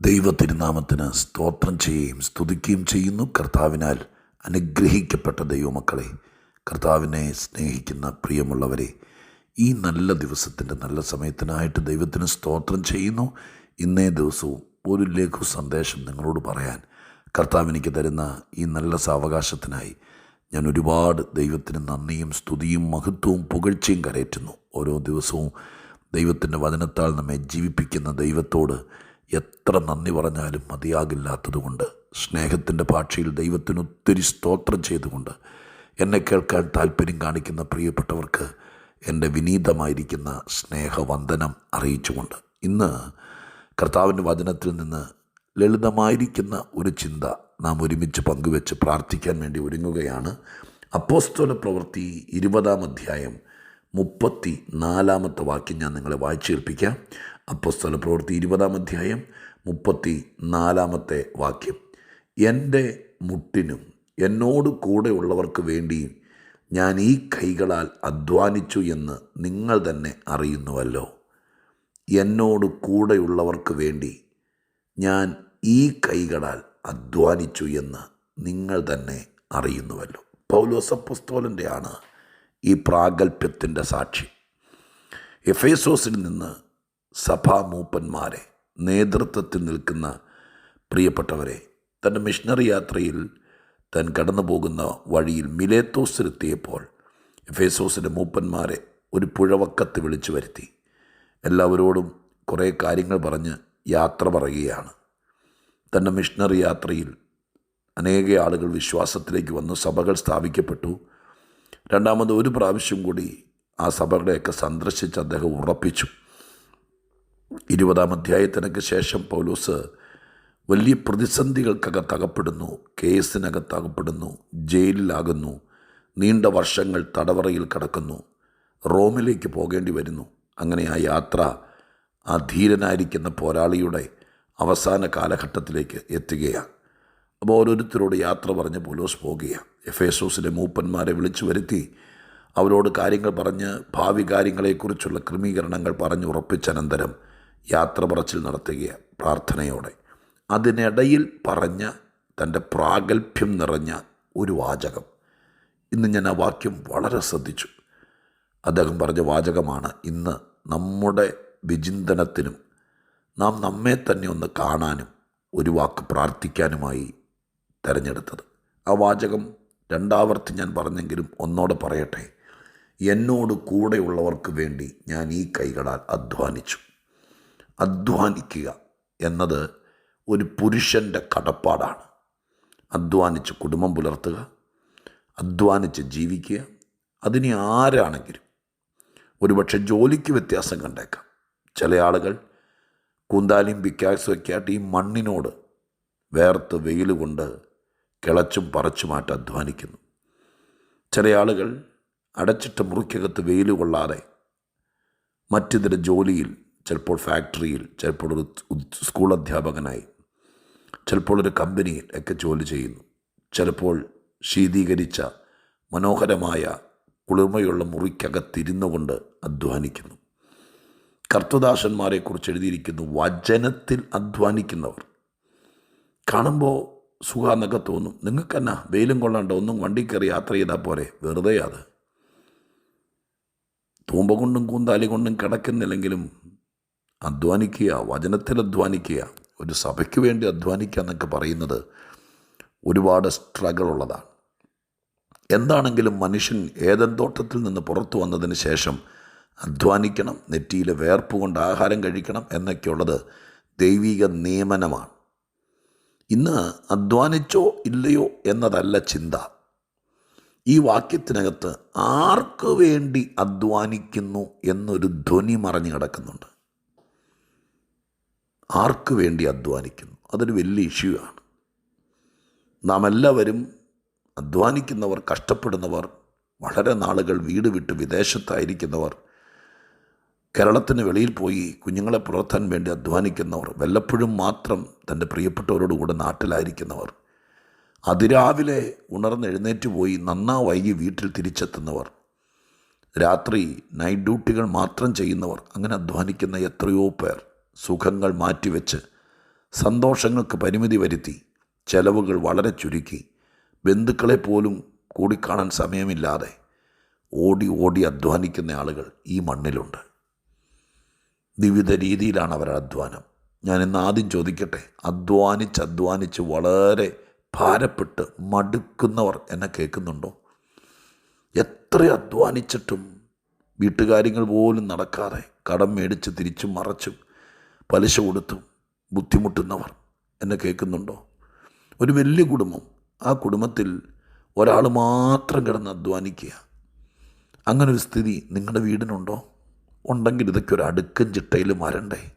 ദൈവത്തിരുനാമത്തിന് സ്തോത്രം ചെയ്യുകയും സ്തുതിക്കുകയും ചെയ്യുന്നു. കർത്താവിനാൽ അനുഗ്രഹിക്കപ്പെട്ട ദൈവമക്കളെ കർത്താവിനെ സ്നേഹിക്കുന്ന പ്രിയമുള്ളവരെ ഈ നല്ല ദിവസത്തിന്റെ നല്ല സമയത്തിനായിട്ട് ദൈവത്തിന് സ്തോത്രം ചെയ്യുന്നു. ഇന്നേ ദിവസവും ഒരു ലഘു സന്ദേശം നിങ്ങളോട് പറയാൻ കർത്താവ് എനിക്ക് തരുന്ന ഈ നല്ല സാവകാശത്തിനായി ഞാൻ ഒരുപാട് ദൈവത്തിന് നന്ദിയും സ്തുതിയും മഹത്വവും പുകഴ്ചയും കരയറ്റുന്നു. ഓരോ ദിവസവും ദൈവത്തിന്റെ വചനത്താൽ നമ്മെ ജീവിപ്പിക്കുന്ന ദൈവത്തോട് എത്ര നന്ദി പറഞ്ഞാലും മതിയാകില്ലാത്തതുകൊണ്ട് സ്നേഹത്തിന്റെ ഭാഷയിൽ ദൈവത്തിന് ഒത്തിരി സ്തോത്രം ചെയ്തുകൊണ്ട് എന്നെ കേൾക്കാൻ താല്പര്യം കാണിക്കുന്ന പ്രിയപ്പെട്ടവർക്ക് എന്റെ വിനീതമായിരിക്കുന്ന സ്നേഹവന്ദനം അറിയിച്ചുകൊണ്ട് ഇന്ന് കർത്താവിന്റെ വചനത്തിൽ നിന്ന് ലളിതമായിരിക്കുന്ന ഒരു ചിന്ത നാം ഒരുമിച്ച് പങ്കുവെച്ച് പ്രാർത്ഥിക്കാൻ വേണ്ടി ഒരുങ്ങുകയാണ്. അപ്പോസ്തോല പ്രവൃത്തി ഇരുപതാം അധ്യായം മുപ്പത്തി നാലാമത്തെ വാക്യം ഞാൻ നിങ്ങളെ വായിച്ചേൽപ്പിക്കാം. അപ്പോസ്തല പ്രവൃത്തി ഇരുപതാം അധ്യായം മുപ്പത്തി നാലാമത്തെ വാക്യം. എന്റെ മുട്ടിനും എന്നോട് കൂടെയുള്ളവർക്ക് വേണ്ടിയും ഞാൻ ഈ കൈകളാൽ അധ്വാനിച്ചു എന്ന് നിങ്ങൾ തന്നെ അറിയുന്നുവല്ലോ. എന്നോട് കൂടെയുള്ളവർക്ക് വേണ്ടി ഞാൻ ഈ കൈകളാൽ അധ്വാനിച്ചു എന്ന് നിങ്ങൾ തന്നെ അറിയുന്നുവല്ലോ. പൗലോസപ്പസ്തോലന്റെയാണ് ഈ പ്രാഗൽഭ്യത്തിന്റെ സാക്ഷി. എഫേസോസിൽ നിന്ന് സഭാ മൂപ്പന്മാരെ നേതൃത്വത്തിൽ നിൽക്കുന്ന പ്രിയപ്പെട്ടവരെ തന്റെ മിഷണറി യാത്രയിൽ താൻ കടന്നു പോകുന്ന വഴിയിൽ മിലേത്തോസിലെത്തിയപ്പോൾ എഫേസോസിന്റെ മൂപ്പന്മാരെ ഒരു പുഴവക്കത്ത് വിളിച്ചു വരുത്തി. എല്ലാവരോടും കുറേ കാര്യങ്ങൾ പറഞ്ഞ് യാത്ര പറയുകയാണ്. തന്റെ മിഷണറി യാത്രയിൽ അനേക ആളുകൾ വിശ്വാസത്തിലേക്ക് വന്ന് സഭകൾ സ്ഥാപിക്കപ്പെട്ടു. രണ്ടാമത് ഒരു പ്രാവശ്യം കൂടി ആ സഭകളെയൊക്കെ സന്ദർശിച്ച് അദ്ദേഹം ഉറപ്പിച്ചു. ഇരുപതാം അധ്യായത്തിനൊക്കെ ശേഷം പൗലോസ് വലിയ പ്രതിസന്ധികൾക്കകത്ത് തകപ്പെടുന്നു കേസിനകത്ത് അകപ്പെടുന്നു ജയിലിലാകുന്നു നീണ്ട വർഷങ്ങൾ തടവറയിൽ കിടക്കുന്നു റോമിലേക്ക് പോകേണ്ടി വരുന്നു. അങ്ങനെ ആ യാത്ര ആ ധീരനായിരിക്കുന്ന പോരാളിയുടെ അവസാന കാലഘട്ടത്തിലേക്ക് എത്തുകയാണ്. അപ്പോൾ ഓരോരുത്തരോട് യാത്ര പറഞ്ഞ് പോലോസ് പോകുകയാണ്. എഫേസോസിലെ മൂപ്പന്മാരെ വിളിച്ചു വരുത്തി അവരോട് കാര്യങ്ങൾ പറഞ്ഞ് ഭാവി കാര്യങ്ങളെക്കുറിച്ചുള്ള ക്രമീകരണങ്ങൾ പറഞ്ഞ് ഉറപ്പിച്ചനന്തരം യാത്ര പറച്ചിൽ നടത്തുകയാണ് പ്രാർത്ഥനയോടെ. അതിനിടയിൽ പറഞ്ഞ തന്റെ പ്രാഗൽഭ്യം നിറഞ്ഞ ഒരു വാചകം. ഇന്ന് ഞാൻ ആ വാക്യം വളരെ ശ്രദ്ധിച്ചു. അദ്ദേഹം പറഞ്ഞ വാചകമാണ് ഇന്ന് നമ്മുടെ വിചിന്തനത്തിനും നാം നമ്മെ തന്നെ ഒന്ന് കാണാനും ഒരു വാക്ക് പ്രാർത്ഥിക്കാനുമായി തിരഞ്ഞെടുത്തത്. ആ വാചകം രണ്ടാവർത്തി ഞാൻ പറഞ്ഞെങ്കിലും ഒന്നോടെ പറയട്ടെ. എന്നോട് കൂടെയുള്ളവർക്ക് വേണ്ടി ഞാൻ ഈ കൈകളാൽ അധ്വാനിച്ചു. അധ്വാനിക്കുക എന്നത് ഒരു പുരുഷന്റെ കടപ്പാടാണ്. അധ്വാനിച്ച് കുടുംബം പുലർത്തുക അധ്വാനിച്ച് ജീവിക്കുക അതിന് ആരാണെങ്കിലും ഒരുപക്ഷെ ജോലിക്ക് വ്യത്യാസം കണ്ടേക്കാം. ചില ആളുകൾ കൂന്താലിയും പിക്കാസും ഒക്കെ ആയിട്ട് ഈ മണ്ണിനോട് വേർത്ത് വെയിൽ കൊണ്ട് കിളച്ചും പറിച്ചുമായിട്ട് അധ്വാനിക്കുന്നു. ചില ആളുകൾ അടച്ചിട്ട മുറിക്കകത്ത് വെയിൽ കൊള്ളാതെ മറ്റിതര ജോലിയിൽ ചിലപ്പോൾ ഫാക്ടറിയിൽ ചിലപ്പോൾ ഒരു സ്കൂൾ അധ്യാപകനായി ചിലപ്പോൾ ഒരു കമ്പനിയിൽ ഒക്കെ ജോലി ചെയ്യുന്നു. ചിലപ്പോൾ ശീതീകരിച്ച മനോഹരമായ കുളിർമയുള്ള മുറിക്കകത്തിരുന്നു കൊണ്ട് അധ്വാനിക്കുന്നു. കർത്തദാസന്മാരെക്കുറിച്ച് എഴുതിയിരിക്കുന്നു വചനത്തിൽ അധ്വാനിക്കുന്നവർ. കാണുമ്പോൾ സുഖാന്നൊക്കെ തോന്നും. നിങ്ങൾക്ക് നിങ്ങൾക്കെന്നാ? വെയിലും കൊള്ളാണ്ട് ഒന്നും വണ്ടി കയറി യാത്ര ചെയ്താൽ പോരെ? വെറുതെ അത് തൂമ്പ കൊണ്ടും കൂന്താലി കൊണ്ടും കിടക്കുന്നില്ലെങ്കിലും അധ്വാനിക്കുക വചനത്തിൽ അധ്വാനിക്കുക ഒരു സഭയ്ക്ക് വേണ്ടി അധ്വാനിക്കുക എന്നൊക്കെ പറയുന്നത് ഒരുപാട് സ്ട്രഗിൾ ഉള്ളതാണ്. എന്താണെങ്കിലും മനുഷ്യൻ ഏതൻ തോട്ടത്തിൽ നിന്ന് പുറത്തു വന്നതിന് ശേഷം അധ്വാനിക്കണം നെറ്റിയിൽ വേർപ്പ് കൊണ്ട് ആഹാരം കഴിക്കണം എന്നൊക്കെയുള്ളത് ദൈവിക നിയമനമാണ്. ഇന്ന് അധ്വാനിച്ചോ ഇല്ലയോ എന്നതല്ല ചിന്ത. ഈ വാക്യത്തിനകത്ത് ആർക്ക് വേണ്ടി അധ്വാനിക്കുന്നു എന്നൊരു ധ്വനി മറഞ്ഞു കിടക്കുന്നുണ്ട്. ആർക്ക് വേണ്ടി അധ്വാനിക്കുന്നു? അതൊരു വലിയ ഇഷ്യൂ ആണ്. നാം എല്ലാവരും അധ്വാനിക്കുന്നവർ കഷ്ടപ്പെടുന്നവർ വളരെ നാളുകൾ വീട് വിട്ട് വിദേശത്തായിരിക്കുന്നവർ കേരളത്തിന് വെളിയിൽ പോയി കുഞ്ഞുങ്ങളെ പുലർത്താൻ വേണ്ടി അധ്വാനിക്കുന്നവർ വല്ലപ്പോഴും മാത്രം തന്റെ പ്രിയപ്പെട്ടവരോടുകൂടെ നാട്ടിലായിരിക്കുന്നവർ അതിരാവിലെ ഉണർന്നെഴുന്നേറ്റ് പോയി നന്നാ വൈകി വീട്ടിൽ തിരിച്ചെത്തുന്നവർ രാത്രി നൈറ്റ് ഡ്യൂട്ടികൾ മാത്രം ചെയ്യുന്നവർ അങ്ങനെ അധ്വാനിക്കുന്ന എത്രയോ പേർ സുഖങ്ങൾ മാറ്റിവെച്ച് സന്തോഷങ്ങൾക്ക് പരിമിതി വരുത്തി ചെലവുകൾ വളരെ ചുരുക്കി ബന്ധുക്കളെ പോലും കൂടിക്കാണാൻ സമയമില്ലാതെ ഓടി ഓടി അധ്വാനിക്കുന്ന ആളുകൾ ഈ മണ്ണിലുണ്ട്. വിവിധ രീതിയിലാണ് അവരുടെ അധ്വാനം. ഞാൻ ഇന്ന് ആദ്യം ചോദിക്കട്ടെ അധ്വാനിച്ച് അധ്വാനിച്ച് വളരെ ഭാരപ്പെട്ട് മടുക്കുന്നവർ എന്നെ കേൾക്കുന്നുണ്ടോ? എത്ര അധ്വാനിച്ചിട്ടും വീട്ടുകാര്യങ്ങൾ പോലും നടക്കാതെ കടം മേടിച്ച് തിരിച്ചും മറച്ചും പലിശ കൊടുത്തും ബുദ്ധിമുട്ടുന്നവർ എന്നെ കേൾക്കുന്നുണ്ടോ? ഒരു വലിയ കുടുംബം ആ കുടുംബത്തിൽ ഒരാൾ മാത്രം കിടന്ന് അധ്വാനിക്കുക. അങ്ങനൊരു സ്ഥിതി നിങ്ങളുടെ വീടിനുണ്ടോ? ഉണ്ടെങ്കിൽ ഇതൊക്കെ ഒരു അടുക്കും ചിട്ടയിൽ വരണ്ടേ?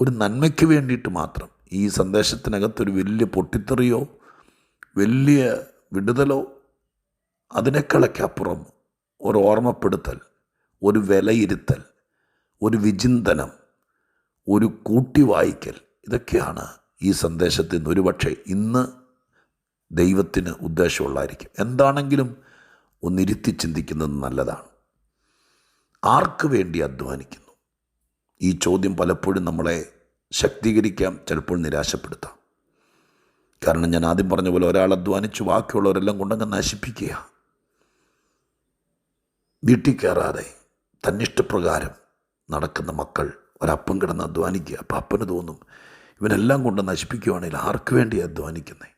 ഒരു നന്മയ്ക്ക് വേണ്ടിയിട്ട് മാത്രം ഈ സന്ദേശത്തിനകത്തൊരു വലിയ പൊട്ടിത്തെറിയോ വലിയ വിടുതലോ അതിനേക്കാളൊക്കെ അപ്പുറം ഒരു ഓർമ്മപ്പെടുത്തൽ ഒരു വിലയിരുത്തൽ ഒരു വിചിന്തനം ഒരു കൂട്ടി വായിക്കൽ ഇതൊക്കെയാണ് ഈ സന്ദേശത്തിൽ നിന്ന്. ഒരുപക്ഷെ ഇന്ന് ദൈവത്തിന് ഉദ്ദേശമുള്ളതായിരിക്കും. എന്താണെങ്കിലും ഒന്നിരുത്തി ചിന്തിക്കുന്നത് നല്ലതാണ്. ആർക്ക് വേണ്ടി അധ്വാനിക്കുന്നു? ഈ ചോദ്യം പലപ്പോഴും നമ്മളെ ശക്തീകരിക്കാം ചിലപ്പോൾ നിരാശപ്പെടുത്താം. കാരണം ഞാൻ ആദ്യം പറഞ്ഞ പോലെ ഒരാൾ അധ്വാനിച്ച് ബാക്കിയുള്ളവരെല്ലാം കൊണ്ടങ്ങ് നശിപ്പിക്കുക. വീട്ടിൽ കയറാതെ തന്നിഷ്ടപ്രകാരം നടക്കുന്ന മക്കൾ ഒരപ്പം കിടന്ന് അധ്വാനിക്കുക. അപ്പം അപ്പന് തോന്നും ഇവനെല്ലാം കൊണ്ട് നശിപ്പിക്കുകയാണെങ്കിൽ ആർക്ക് വേണ്ടി അധ്വാനിക്കുന്നേ?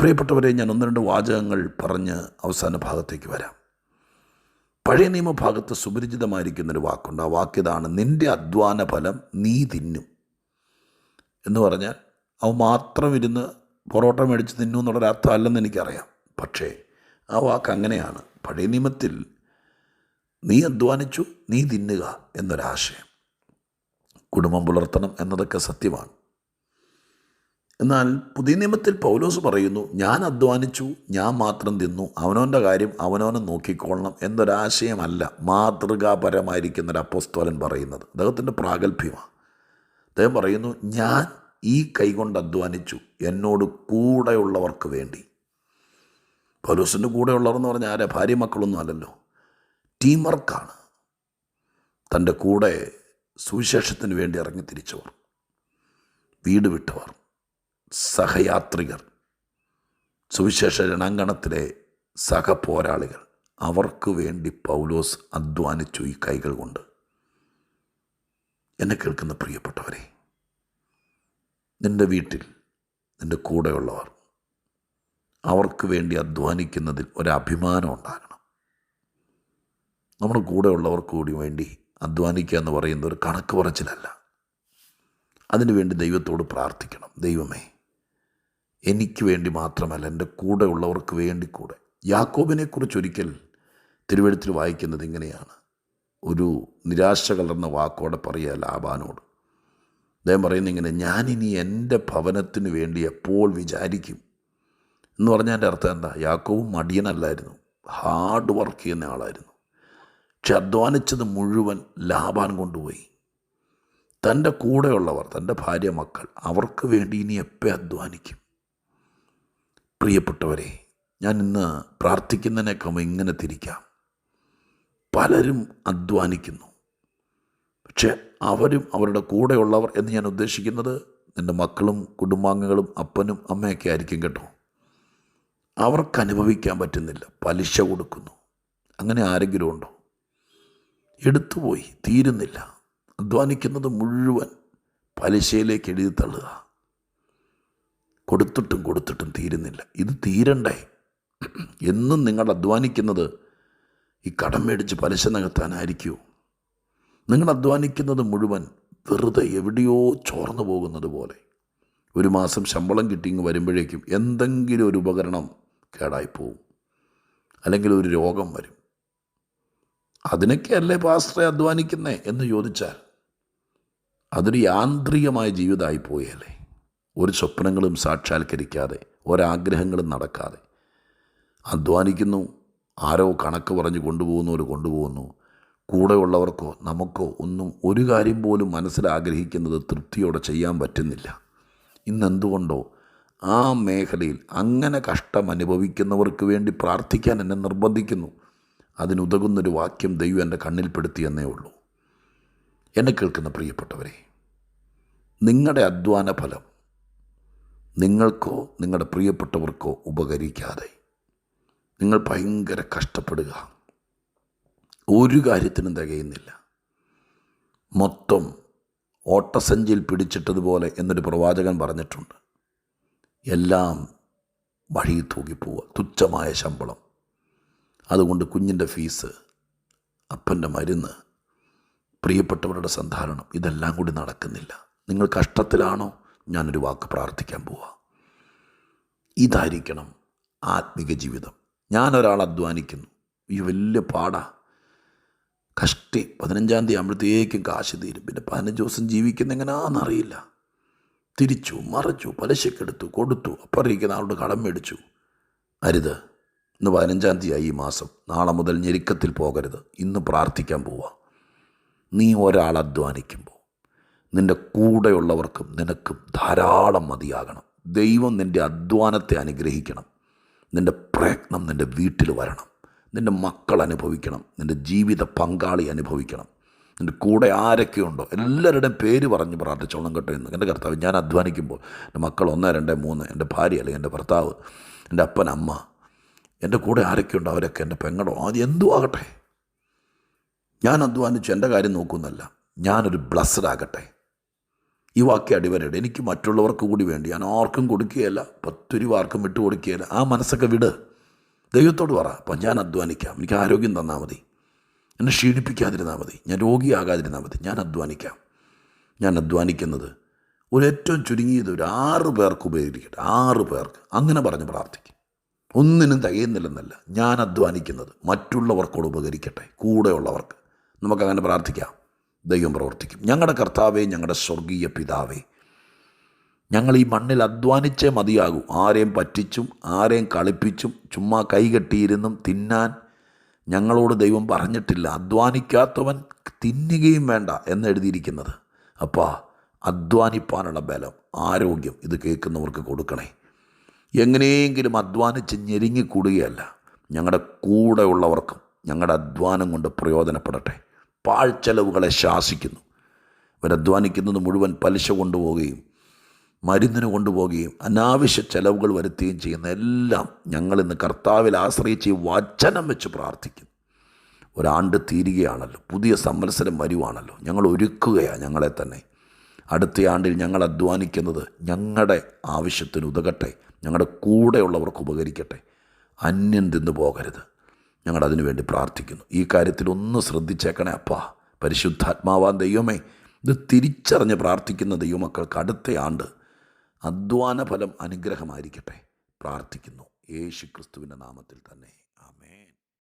പ്രിയപ്പെട്ടവരെ ഞാൻ ഒന്ന് രണ്ട് വാചകങ്ങൾ പറഞ്ഞ് അവസാന ഭാഗത്തേക്ക് വരാം. പഴയ നിയമഭാഗത്ത് സുപരിചിതമായിരിക്കുന്നൊരു വാക്കുണ്ട്. ആ വാക്കിതാണ് നിന്റെ അധ്വാന ഫലം നീ തിന്നും. എന്ന് പറഞ്ഞാൽ അവ മാത്രം ഇരുന്ന് പൊറോട്ട മേടിച്ച് തിന്നു എന്നുള്ളൊരു അർത്ഥം അല്ലെന്ന് എനിക്കറിയാം. പക്ഷേ ആ വാക്ക് അങ്ങനെയാണ്. പഴയ നിയമത്തിൽ നീ അധ്വാനിച്ചു നീ തിന്നുക എന്നൊരാശയം. കുടുംബം പുലർത്തണം എന്നതൊക്കെ സത്യമാണ്. എന്നാൽ പുതിയ നിയമത്തിൽ പൗലോസ് പറയുന്നു ഞാൻ അധ്വാനിച്ചു ഞാൻ മാത്രം തിന്നു. അവനവന്റെ കാര്യം അവനവനെ നോക്കിക്കൊള്ളണം എന്നൊരാശയമല്ല മാതൃകാപരമായിരിക്കുന്ന ഒരു അപ്പോസ്തോലൻ പറയുന്നത്. അദ്ദേഹത്തിന്റെ പ്രാഗൽഭ്യമാണ്. അദ്ദേഹം പറയുന്നു ഞാൻ ഈ കൈകൊണ്ട് അധ്വാനിച്ചു എന്നോട് കൂടെയുള്ളവർക്ക് വേണ്ടി. പൗലോസിന്റെ കൂടെയുള്ളവർ എന്ന് പറഞ്ഞാൽ ആരെ? ഭാര്യ മക്കളൊന്നും അല്ലല്ലോ. ടീം വർക്കാണ് തന്റെ കൂടെ സുവിശേഷത്തിന് വേണ്ടി ഇറങ്ങി തിരിച്ചവർ വീട് വിട്ടവർ. സഹയാത്രികർ സുവിശേഷ രണാങ്കണത്തിലെ സഹപോരാളികൾ. അവർക്ക് വേണ്ടി പൗലോസ് അധ്വാനിച്ചു ഈ കൈകൾ കൊണ്ട്. എന്നെ കേൾക്കുന്ന പ്രിയപ്പെട്ടവരെ നിന്റെ വീട്ടിൽ നിന്റെ കൂടെയുള്ളവർ അവർക്ക് വേണ്ടി അധ്വാനിക്കുന്നതിൽ ഒരഭിമാനം ഉണ്ടാകണം. നമ്മുടെ കൂടെയുള്ളവർക്ക് കൂടി വേണ്ടി അധ്വാനിക്കുക എന്ന് പറയുന്ന ഒരു കണക്ക് പറച്ചിലല്ല. അതിനുവേണ്ടി ദൈവത്തോട് പ്രാർത്ഥിക്കണം. ദൈവമേ എനിക്ക് വേണ്ടി മാത്രമല്ല എന്റെ കൂടെ ഉള്ളവർക്ക് വേണ്ടി കൂടെ. യാക്കോബിനെക്കുറിച്ച് ഒരിക്കൽ തിരുവഴുത്തിൽ വായിക്കുന്നത് ഇങ്ങനെയാണ്. ഒരു നിരാശ കലർന്ന വാക്കോടെ പറയുക ലാബാനോട്. അദ്ദേഹം പറയുന്നത് ഇങ്ങനെ ഞാനിനി എന്റെ ഭവനത്തിന് വേണ്ടി എപ്പോൾ വിചാരിക്കും? എന്ന് പറഞ്ഞാൽ എന്റെ അർത്ഥം എന്താ? യാക്കോവും മടിയനല്ലായിരുന്നു ഹാർഡ് വർക്ക് ചെയ്യുന്ന ആളായിരുന്നു. പക്ഷെ അധ്വാനിച്ചത് മുഴുവൻ ലാഭാൻ കൊണ്ടുപോയി. തന്റെ കൂടെയുള്ളവർ തന്റെ ഭാര്യ മക്കൾ അവർക്ക് വേണ്ടി ഇനി എപ്പോൾ അധ്വാനിക്കും? പ്രിയപ്പെട്ടവരെ ഞാൻ ഇന്ന് പ്രാർത്ഥിക്കുന്നതിനേക്കാൾ ഇങ്ങനെ തിരിക്കാം. പലരും അധ്വാനിക്കുന്നു. പക്ഷെ അവരും അവരുടെ കൂടെയുള്ളവർ എന്ന് ഞാൻ ഉദ്ദേശിക്കുന്നത് എന്റെ മക്കളും കുടുംബാംഗങ്ങളും അപ്പനും അമ്മയൊക്കെ ആയിരിക്കും കേട്ടോ. അവർക്ക് അനുഭവിക്കാൻ പറ്റുന്നില്ല. പലിശ കൊടുക്കുന്നു. അങ്ങനെ ആരെങ്കിലും ഉണ്ടോ? എടുത്തുപോയി തീരുന്നില്ല. അധ്വാനിക്കുന്നത് മുഴുവൻ പലിശയിലേക്ക് എഴുതി തള്ളുക. കൊടുത്തിട്ടും കൊടുത്തിട്ടും തീരുന്നില്ല. ഇത് തീരണ്ടേ എന്നും നിങ്ങൾ അധ്വാനിക്കുന്നത് ഈ കടം മേടിച്ച് പലിശ നികത്താനായിരിക്കുമോ നിങ്ങൾ അധ്വാനിക്കുന്നത് മുഴുവൻ വെറുതെ എവിടെയോ ചോർന്നു പോകുന്നത് പോലെ. ഒരു മാസം ശമ്പളം കിട്ടി ഇങ്ങ് വരുമ്പോഴേക്കും എന്തെങ്കിലും ഒരു ഉപകരണം കേടായി പോവും. അല്ലെങ്കിൽ ഒരു രോഗം വരും. അതിനൊക്കെയല്ലേ പാസ്റ്ററെ അധ്വാനിക്കുന്നേ എന്ന് ചോദിച്ചാൽ അതൊരു യാന്ത്രികമായ ജീവിതമായി പോയല്ലേ ഒരു സ്വപ്നങ്ങളും സാക്ഷാത്കരിക്കാതെ ഒരാഗ്രഹങ്ങളും നടക്കാതെ. അധ്വാനിക്കുന്നു ആരോ കണക്ക് പറഞ്ഞ് കൊണ്ടുപോകുന്നവർ കൊണ്ടുപോകുന്നു. കൂടെയുള്ളവർക്കോ നമുക്കോ ഒന്നും ഒരു കാര്യം പോലും മനസ്സിലാഗ്രഹിക്കുന്നത് തൃപ്തിയോടെ ചെയ്യാൻ പറ്റുന്നില്ല. ഇന്നെന്തുകൊണ്ടോ ആ മേഖലയിൽ അങ്ങനെ കഷ്ടം അനുഭവിക്കുന്നവർക്ക് വേണ്ടി പ്രാർത്ഥിക്കാൻ എന്നെ നിർബന്ധിക്കുന്നു. അതിനുതകുന്നൊരു വാക്യം ദൈവം എന്റെ കണ്ണിൽപ്പെടുത്തി എന്നേ ഉള്ളൂ. എന്നെ കേൾക്കുന്ന പ്രിയപ്പെട്ടവരെ നിങ്ങളുടെ അധ്വാന ഫലം നിങ്ങൾക്കോ നിങ്ങളുടെ പ്രിയപ്പെട്ടവർക്കോ ഉപകരിക്കാതെ നിങ്ങൾ ഭയങ്കര കഷ്ടപ്പെടുക. ഒരു കാര്യത്തിനും തികയുന്നില്ല. മൊത്തം ഓട്ടസഞ്ചിയിൽ പിടിച്ചിട്ടതുപോലെ എന്നൊരു പ്രവാചകൻ പറഞ്ഞിട്ടുണ്ട്. എല്ലാം വഴി തൂകിപ്പോവുക. തുച്ഛമായ ശമ്പളം. അതുകൊണ്ട് കുഞ്ഞിന്റെ ഫീസ് അപ്പന്റെ മരുന്ന് പ്രിയപ്പെട്ടവരുടെ സന്ധാരണം ഇതെല്ലാം കൂടി നടക്കുന്നില്ല. നിങ്ങൾ കഷ്ടത്തിലാണോ? ഞാനൊരു വാക്ക് പ്രാർത്ഥിക്കാൻ പോവാ. ഇതായിരിക്കണം ആത്മിക ജീവിതം. ഞാനൊരാൾ അധ്വാനിക്കുന്നു. ഈ വലിയ പാടാ. കഷ്ടി. പതിനഞ്ചാം തീയതി ആകുമ്പോഴത്തേക്കും കാശ് തീരും. പിന്നെ പതിനഞ്ച് ദിവസം ജീവിക്കുന്ന എങ്ങനെയാണെന്നറിയില്ല തിരിച്ചു മറച്ചു പലിശക്കെടുത്തു കൊടുത്തു. അപ്പറിയിക്കുന്ന ആളോട് കടം മേടിച്ചു. അരുത്. ഇന്ന് പതിനഞ്ചാം തീയതി ഈ മാസം. നാളെ മുതൽ ഞെരുക്കത്തിൽ പോകരുത്. ഇന്ന് പ്രാർത്ഥിക്കാൻ പോവാ. നീ ഒരാൾ അധ്വാനിക്കുമ്പോൾ നിന്റെ കൂടെയുള്ളവർക്കും നിനക്കും ധാരാളം മതിയാകണം. ദൈവം നിന്റെ അധ്വാനത്തെ അനുഗ്രഹിക്കണം. നിന്റെ പ്രയത്നം നിന്റെ വീട്ടിൽ വരണം. നിന്റെ മക്കൾ അനുഭവിക്കണം. നിന്റെ ജീവിത പങ്കാളി അനുഭവിക്കണം. നിന്റെ കൂടെ ആരൊക്കെയുണ്ടോ എല്ലാവരുടെയും പേര് പറഞ്ഞ് പ്രാർത്ഥിച്ചോളം കേട്ടോ എന്ന്. എന്റെ കർത്താവ് ഞാൻ അധ്വാനിക്കുമ്പോൾ എന്റെ മക്കൾ ഒന്ന് രണ്ട് മൂന്ന് എന്റെ ഭാര്യ അല്ലെങ്കിൽ എന്റെ ഭർത്താവ് എന്റെ അപ്പൻ അമ്മ എന്റെ കൂടെ ആരൊക്കെയുണ്ടോ അവരൊക്കെ എന്റെ പെങ്ങടോ അത് എന്തു ആകട്ടെ. ഞാൻ അധ്വാനിച്ചു. എന്റെ കാര്യം നോക്കുന്നല്ല. ഞാനൊരു ബ്ലസ്ഡ് ആകട്ടെ ഈ വാക്യ അടിവരയുടെ എനിക്ക് മറ്റുള്ളവർക്ക് കൂടി വേണ്ടി. ഞാൻ ആർക്കും കൊടുക്കുകയല്ല. പത്ത് രൂപ ആർക്കും വിട്ടു കൊടുക്കുകയല്ല. ആ മനസ്സൊക്കെ വിട്. ദൈവത്തോട് പറ. അപ്പം ഞാൻ അധ്വാനിക്കാം. എനിക്ക് ആരോഗ്യം തന്നാൽ മതി. എന്നെ ക്ഷീണിപ്പിക്കാതിരുന്നാൽ മതി. ഞാൻ രോഗിയാകാതിരുന്നാൽ മതി. ഞാൻ അധ്വാനിക്കാം. ഞാൻ അധ്വാനിക്കുന്നത് ഒരു ഏറ്റവും ചുരുങ്ങിയത് ഒരു ആറ് പേർക്ക് ഉപയോഗിക്കട്ടെ. ആറ് പേർക്ക്. അങ്ങനെ പറഞ്ഞ് പ്രാർത്ഥിക്കും. ഒന്നിനും തികയുന്നില്ലെന്നല്ല. ഞാൻ അധ്വാനിക്കുന്നത് മറ്റുള്ളവർക്കോട് ഉപകരിക്കട്ടെ. കൂടെയുള്ളവർക്ക്. നമുക്കങ്ങനെ പ്രാർത്ഥിക്കാം. ദൈവം പ്രവർത്തിക്കും. ഞങ്ങളുടെ കർത്താവേ ഞങ്ങളുടെ സ്വർഗീയ പിതാവേ ഞങ്ങൾ ഈ മണ്ണിൽ അധ്വാനിച്ചേ മതിയാകൂ. ആരെയും പറ്റിച്ചും ആരെയും കളിപ്പിച്ചും ചുമ്മാ കൈകെട്ടിയിരുന്നും തിന്നാൻ ഞങ്ങളോട് ദൈവം പറഞ്ഞിട്ടില്ല. അധ്വാനിക്കാത്തവൻ തിന്നുകയും വേണ്ട എന്നെഴുതിയിരിക്കുന്നത് അപ്പാ അധ്വാനിപ്പാനുള്ള ബലം ആരോഗ്യം ഇത് കേൾക്കുന്നവർക്ക് കൊടുക്കണേ. എങ്ങനെയെങ്കിലും അധ്വാനിച്ച് ഞെരുങ്ങിക്കൂടുകയല്ല. ഞങ്ങളുടെ കൂടെ ഉള്ളവർക്കും ഞങ്ങളുടെ അധ്വാനം കൊണ്ട് പ്രയോജനപ്പെടട്ടെ. പാഴ്ചെലവുകളെ ശാസിക്കുന്നു. ഇവരധ്വാനിക്കുന്നത് മുഴുവൻ പലിശ കൊണ്ടുപോവുകയും മരുന്നിന് കൊണ്ടുപോവുകയും അനാവശ്യ ചെലവുകൾ വരുത്തുകയും ചെയ്യുന്ന എല്ലാം ഞങ്ങൾ ഇന്ന് കർത്താവിൽ ആശ്രയിച്ച് വചനം വെച്ച് പ്രാർത്ഥിക്കുന്നു. ഒരാണ്ട് തീരുകയാണല്ലോ. പുതിയ സംവത്സരം വരുവാണല്ലോ. ഞങ്ങൾ ഒരുക്കുകയാണ് ഞങ്ങളെ തന്നെ. അടുത്ത ആണ്ടിൽ ഞങ്ങൾ അധ്വാനിക്കുന്നത് ഞങ്ങളുടെ ആവശ്യത്തിന് ഉതകട്ടെ. ഞങ്ങളുടെ കൂടെയുള്ളവർക്ക് ഉപകരിക്കട്ടെ. അന്യം തിന്നു പോകരുത് ഞങ്ങളതിനു വേണ്ടി പ്രാർത്ഥിക്കുന്നു. ഈ കാര്യത്തിൽ ഒന്ന് ശ്രദ്ധിച്ചേക്കണേ അപ്പാ. പരിശുദ്ധാത്മാവാൻ ദൈവമേ. ഇത് തിരിച്ചറിഞ്ഞ് പ്രാർത്ഥിക്കുന്ന ദൈവമക്കൾക്ക് അടുത്ത ആണ്ട് അധ്വാന ഫലം അനുഗ്രഹമായിരിക്കട്ടെ. പ്രാർത്ഥിക്കുന്നു. യേശു ക്രിസ്തുവിന്റെ നാമത്തിൽ തന്നെ. ആമേൻ.